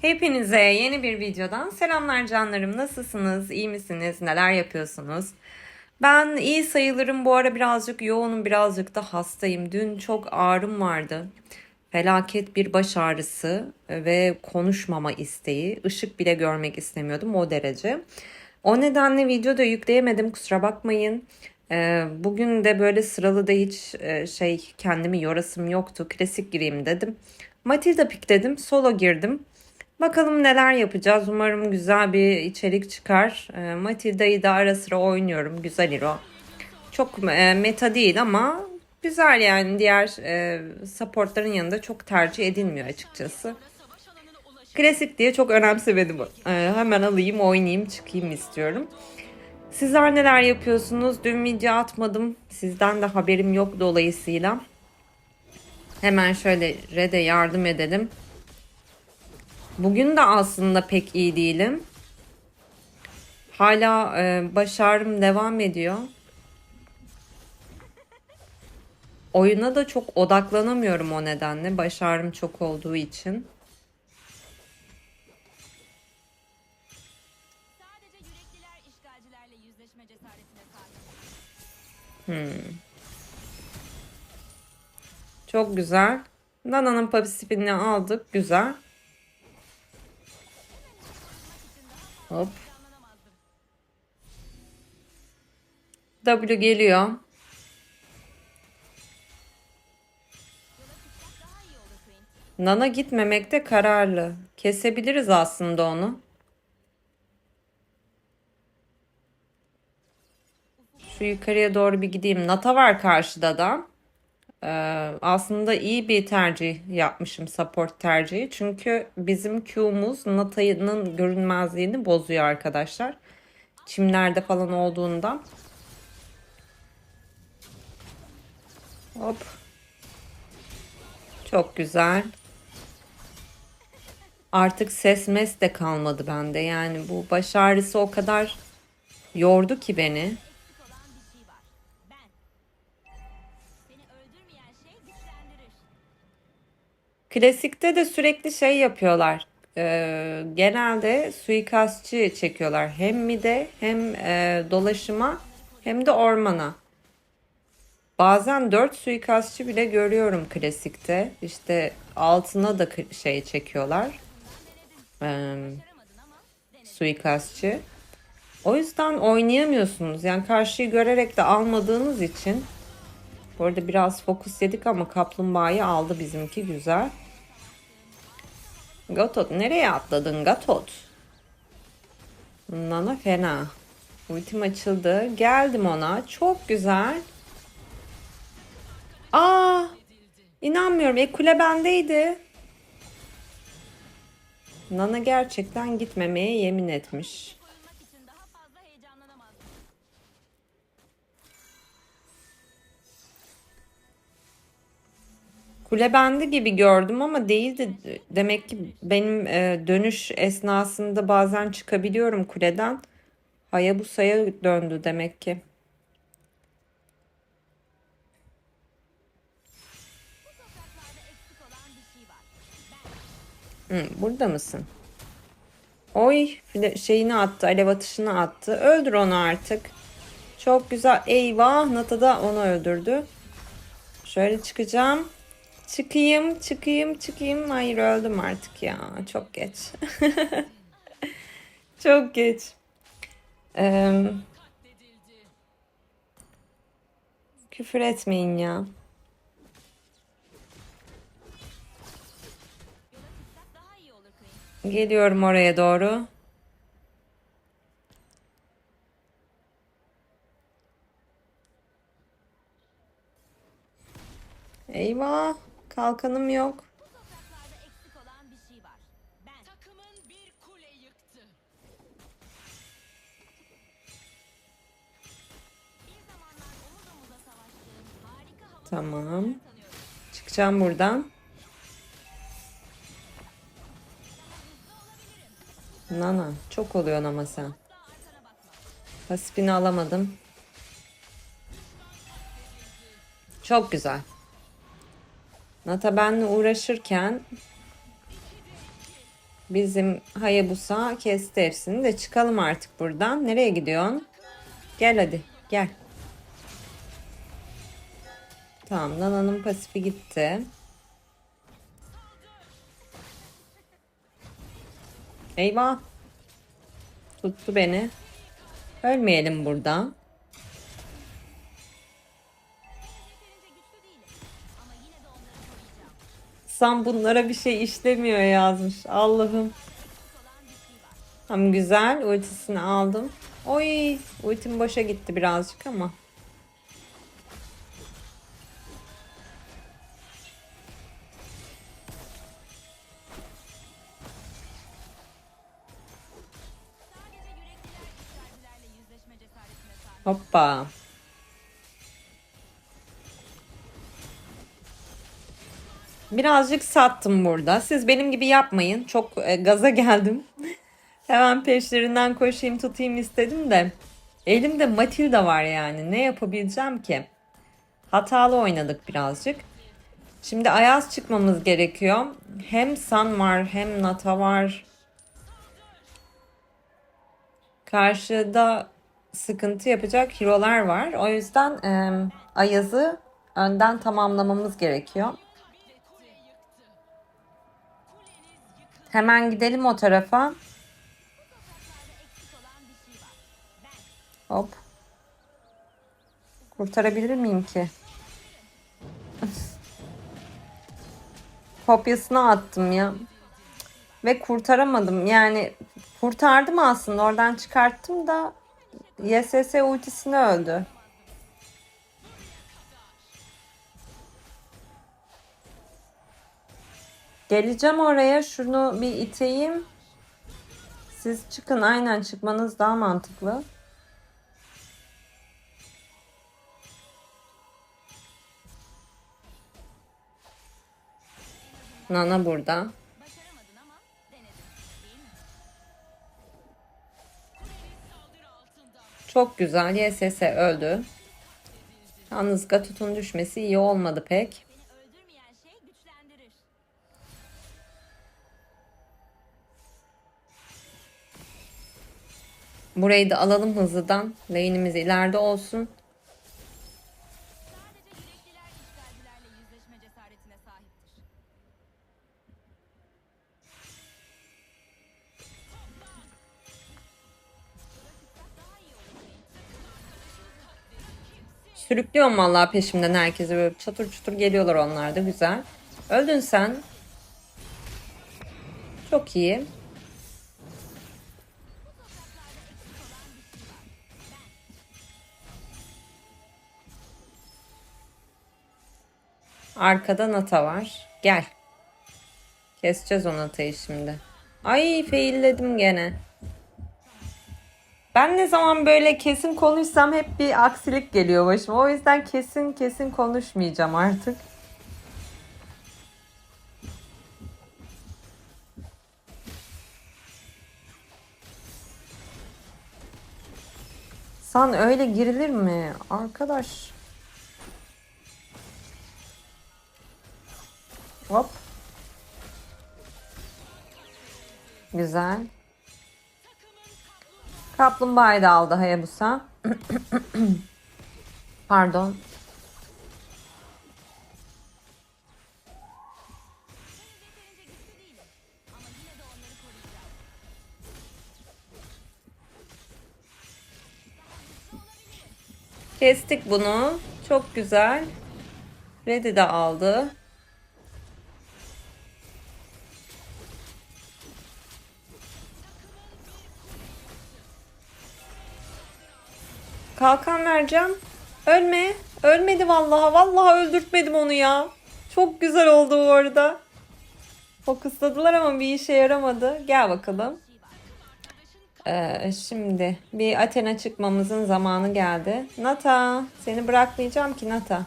Hepinize yeni bir videodan selamlar canlarım. Nasılsınız? İyi misiniz? Neler yapıyorsunuz? Ben iyi sayılırım. Bu ara birazcık yoğunum, birazcık da hastayım. Dün çok ağrım vardı. Felaket bir baş ağrısı ve konuşmama isteği. Işık bile görmek istemiyordum o derece. O nedenle video da yükleyemedim. Kusura bakmayın. Ee, Bugün de böyle sıralı da hiç e, şey kendimi yorasım yoktu. Klasik gireyim dedim. Matilda Pick dedim. Solo girdim. Bakalım neler yapacağız. Umarım güzel bir içerik çıkar. E, Matilda'yı da ara sıra oynuyorum. Güzel hero. Çok e, meta değil ama güzel yani diğer e, supportların yanında çok tercih edilmiyor açıkçası. Klasik diye çok önemsemedim. E, hemen alayım oynayayım çıkayım istiyorum. Sizler neler yapıyorsunuz? Dün video atmadım. Sizden de haberim yok dolayısıyla. Hemen şöyle Red'e yardım edelim. Bugün de aslında pek iyi değilim. Hala e, baş ağrım devam ediyor. Oyuna da çok odaklanamıyorum o nedenle. Baş ağrım çok olduğu için. Sahip. Çok güzel. Nana'nın papisifini aldık. Güzel. Hop. W geliyor. Nana gitmemekte kararlı. Kesebiliriz aslında onu. Şu yukarıya doğru bir gideyim. Nata var karşıda da. Ee, aslında iyi bir tercih yapmışım support tercihi. Çünkü bizim Q'muz Nata'nın görünmezliğini bozuyor arkadaşlar. Çimlerde falan olduğunda. Hop. Çok güzel. Artık ses mes de kalmadı bende. Yani bu baş ağrısı o kadar yordu ki beni. Klasikte de sürekli şey yapıyorlar. Ee, genelde suikastçı çekiyorlar. Hem mide hem e, dolaşıma hem de ormana. Bazen 4 suikastçı bile görüyorum klasikte. İşte altına da şey çekiyorlar. Ama suikastçı. O yüzden oynayamıyorsunuz. Yani karşıyı görerek de almadığınız için. Bu arada biraz fokus yedik ama kaplumbağayı aldı bizimki güzel. Gatot nereye atladın Gatot? Nana fena. Ultim açıldı. Geldim ona. Çok güzel. Aa! İnanmıyorum. E kule bendeydi. Nana gerçekten gitmemeye yemin etmiş. Kule bendi gibi gördüm ama değildi. Demek ki benim e, dönüş esnasında bazen çıkabiliyorum kuleden. Hayabusa'ya döndü demek ki. Hı, burada mısın? Oy şeyini attı, alev atışını attı. Öldür onu artık. Çok güzel. Eyvah Nata da onu öldürdü. Şöyle çıkacağım. Çıkayım, çıkayım, çıkayım. Hayır öldüm artık ya. Çok geç. Çok geç. Ee, küfür etmeyin ya. Geliyorum oraya doğru. Eyvah, kalkanım yok. Tamam. Çıkacağım buradan. Nana, çok oluyor ama sen. Pasifini alamadım. Çok güzel. Nata benle uğraşırken Bizim Hayabusa kesti hepsini de çıkalım artık buradan. Nereye gidiyorsun? Gel hadi gel. Tamam Nana'nın pasifi gitti. Eyvah. Tuttu beni. Ölmeyelim burada. Sam bunlara bir şey işlemiyor yazmış. Allah'ım. Tam güzel. Ultisini aldım. Oy. Ultim boşa gitti birazcık ama. Hoppa. Birazcık sattım burada. Siz benim gibi yapmayın. Çok e, gaza geldim. Hemen peşlerinden koşayım tutayım istedim de. Elimde Matilda var yani. Ne yapabileceğim ki? Hatalı oynadık birazcık. Şimdi Ayaz çıkmamız gerekiyor. Hem San var hem Nata var. Karşıda sıkıntı yapacak hero'lar var. O yüzden e, Ayaz'ı önden tamamlamamız gerekiyor. Hemen gidelim o tarafa. Hop. Kurtarabilir miyim ki? Kopyasını attım ya. Ve kurtaramadım. Yani kurtardım aslında. Oradan çıkarttım da YSS ultisini öldü. Geleceğim oraya. Şunu bir iteyim. Siz çıkın. Aynen çıkmanız daha mantıklı. Nana burada. Çok güzel. YSS öldü. Yalnız Gatut'un düşmesi iyi olmadı pek. Burayı da alalım hızlıdan. Lane'imiz ileride olsun. Sürüklüyorum vallahi peşimden herkesi böyle çatır çutur geliyorlar onlar da güzel. Öldün sen. Çok iyi. Arkada Nata var. Gel. Keseceğiz o Nata'yı şimdi. Ay failledim gene. Ben ne zaman böyle kesin konuşsam hep bir aksilik geliyor başıma. O yüzden kesin kesin konuşmayacağım artık. San öyle girilir mi? Arkadaş. Hop. Güzel. Kaplumbağayı da aldı Hayabusa. Pardon. Kestik bunu. Çok güzel. Red'i de aldı. Kalkan vereceğim. Ölme. Ölmedi vallahi. Vallahi öldürtmedim onu ya. Çok güzel oldu bu arada. Fokusladılar ama bir işe yaramadı. Gel bakalım. Ee, şimdi bir Athena çıkmamızın zamanı geldi. Nata, seni bırakmayacağım ki Nata.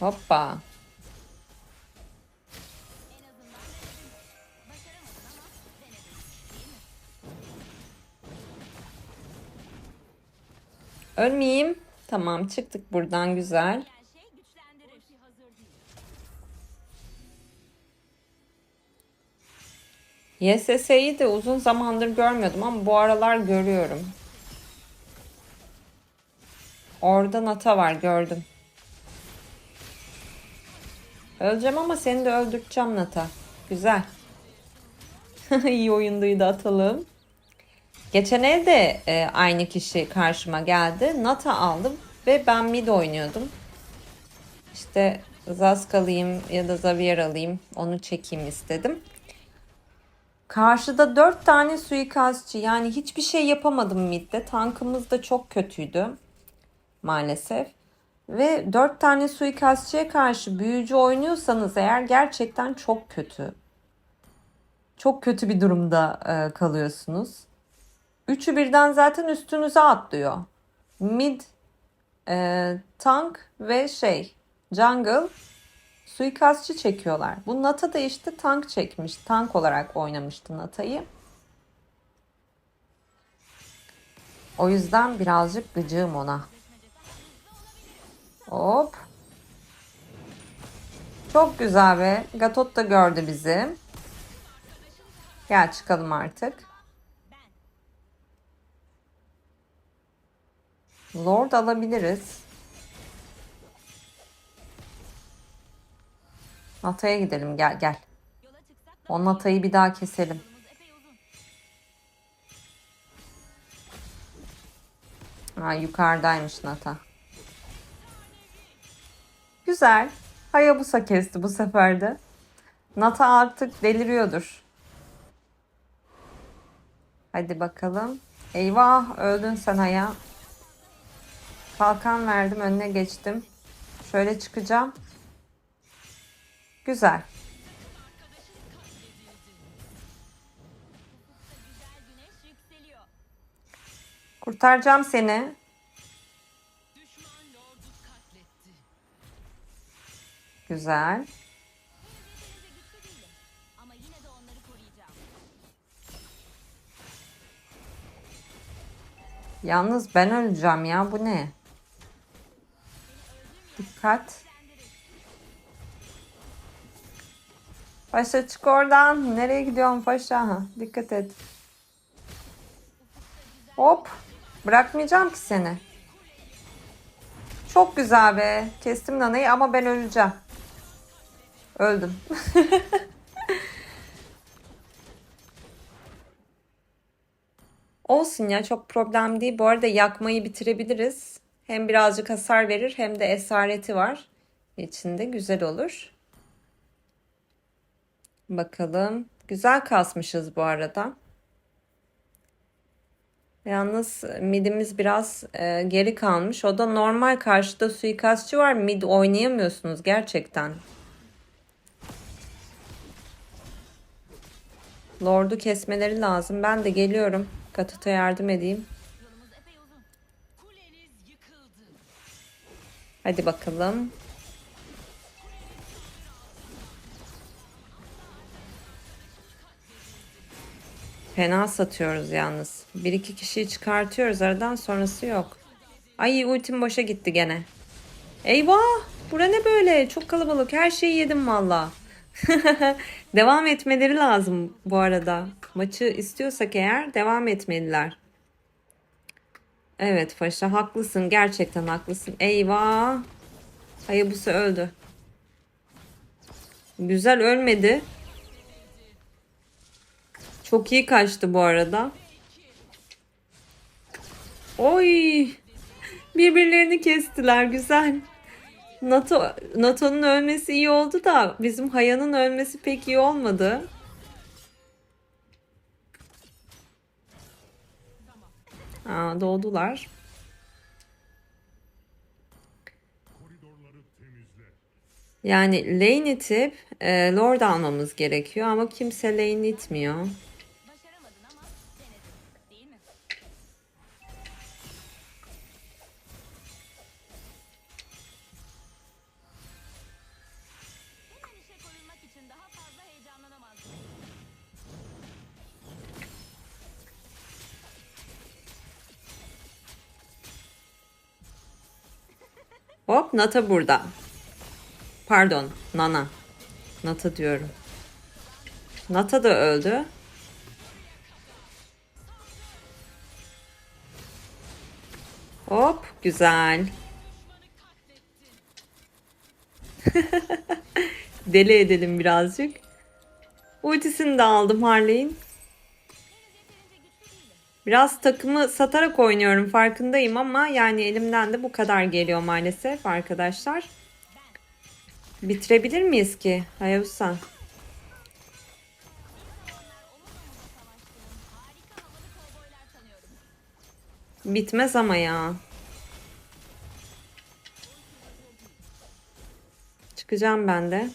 Mi? Ölmeyeyim. Tamam çıktık buradan güzel. YSS'yi de uzun zamandır görmüyordum ama bu aralar görüyorum. Orada Nata var gördüm. Öleceğim ama seni de öldürteceğim Nata. Güzel. İyi oyundaydı atalım. Geçen evde e, aynı kişi karşıma geldi. Nata aldım ve ben mid oynuyordum. İşte Zask alayım ya da Xavier alayım onu çekeyim istedim. Karşıda dört tane suikastçı yani hiçbir şey yapamadım midde. Tankımız da çok kötüydü maalesef. Ve dört tane suikastçıya karşı büyücü oynuyorsanız eğer gerçekten çok kötü. Çok kötü bir durumda e, kalıyorsunuz. Üçü birden zaten üstünüze atlıyor. Mid, e, tank ve şey jungle suikastçı çekiyorlar. Bu Nata da işte tank çekmiş. Tank olarak oynamıştı Nata'yı. O yüzden birazcık gıcığım ona. Hop. Çok güzel be. Gatot da gördü bizi. Gel çıkalım artık. Lord alabiliriz. Nata'ya gidelim gel gel. Yola çıksak da O Nata'yı bir daha keselim. Ha, yukarıdaymış Nata. Güzel. Hayabusa kesti bu sefer de. Nata artık deliriyordur. Hadi bakalım. Eyvah öldün sen Haya. Kalkan verdim önüne geçtim. Şöyle çıkacağım. Güzel. Kurtaracağım seni. Koruyacağım. Yalnız ben öleceğim ya bu ne? Dikkat. Paşa çık oradan. Nereye gidiyorsun paşa? Ha, dikkat et. Hop. Bırakmayacağım ki seni. Çok güzel be. Kestim nanayı ama ben öleceğim. Öldüm. Olsun ya çok problem değil. Bu arada yakmayı bitirebiliriz. Hem birazcık hasar verir hem de esareti var. İçinde güzel olur. Bakalım. Güzel kasmışız bu arada. Yalnız midimiz biraz e, geri kalmış. O da normal karşıda suikastçı var. Mid oynayamıyorsunuz gerçekten. Lord'u kesmeleri lazım. Ben de geliyorum. Katut'a yardım edeyim. Hadi bakalım. Fena satıyoruz yalnız. Bir iki kişiyi çıkartıyoruz aradan sonrası yok. Ay ultim boşa gitti gene. Eyvah! Bura ne böyle? Çok kalabalık. Her şeyi yedim valla. devam etmeleri lazım bu arada. Maçı istiyorsak eğer devam etmeliler. Evet Paşa haklısın. Gerçekten haklısın. Eyvah! Hayabusa öldü. Güzel ölmedi. Çok iyi kaçtı bu arada. Oy! Birbirlerini kestiler. Güzel. NATO, NATO'nun ölmesi iyi oldu da bizim Haya'nın ölmesi pek iyi olmadı. Aa, doğdular. Yani lane itip e, Lord almamız gerekiyor ama kimse lane itmiyor. Hop Nata burada. Pardon Nana. Nata diyorum. Nata da öldü. Hop güzel. Deli edelim birazcık. Ultisini de aldım Harley'in. Biraz takımı satarak oynuyorum farkındayım ama yani elimden de bu kadar geliyor maalesef arkadaşlar. Bitirebilir miyiz ki Hayabusa? Bitmez ama ya. Çıkacağım ben de.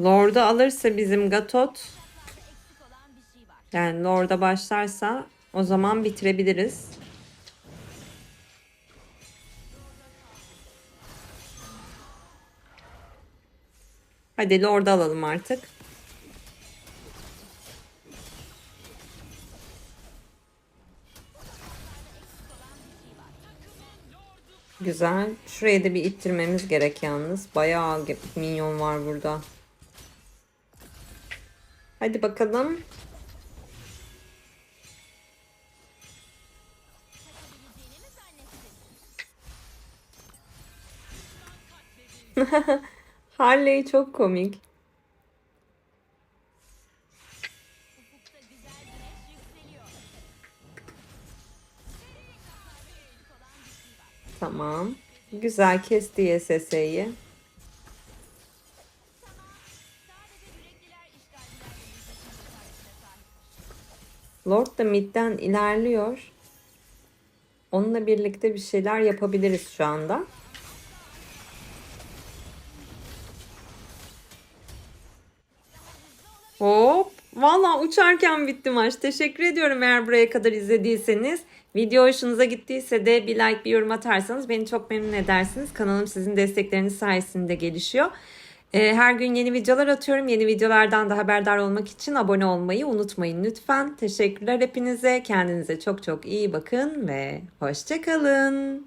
Lord'u alırsa bizim Gatot yani Lord'a başlarsa o zaman bitirebiliriz. Hadi Lord'u alalım artık. Güzel. Şurayı da bir ittirmemiz gerek yalnız. Bayağı minyon var burada. Hadi bakalım. Harley çok komik. Tamam. Güzel kesti SS'yi. Lord da midden ilerliyor. Onunla birlikte bir şeyler yapabiliriz şu anda. Hop. Valla uçarken bitti maç. Teşekkür ediyorum eğer buraya kadar izlediyseniz. Video hoşunuza gittiyse de bir like bir yorum atarsanız beni çok memnun edersiniz. Kanalım sizin destekleriniz sayesinde gelişiyor. Ee, Her gün yeni videolar atıyorum. Yeni videolardan da haberdar olmak için abone olmayı unutmayın lütfen. Teşekkürler hepinize. Kendinize çok çok iyi bakın ve hoşçakalın.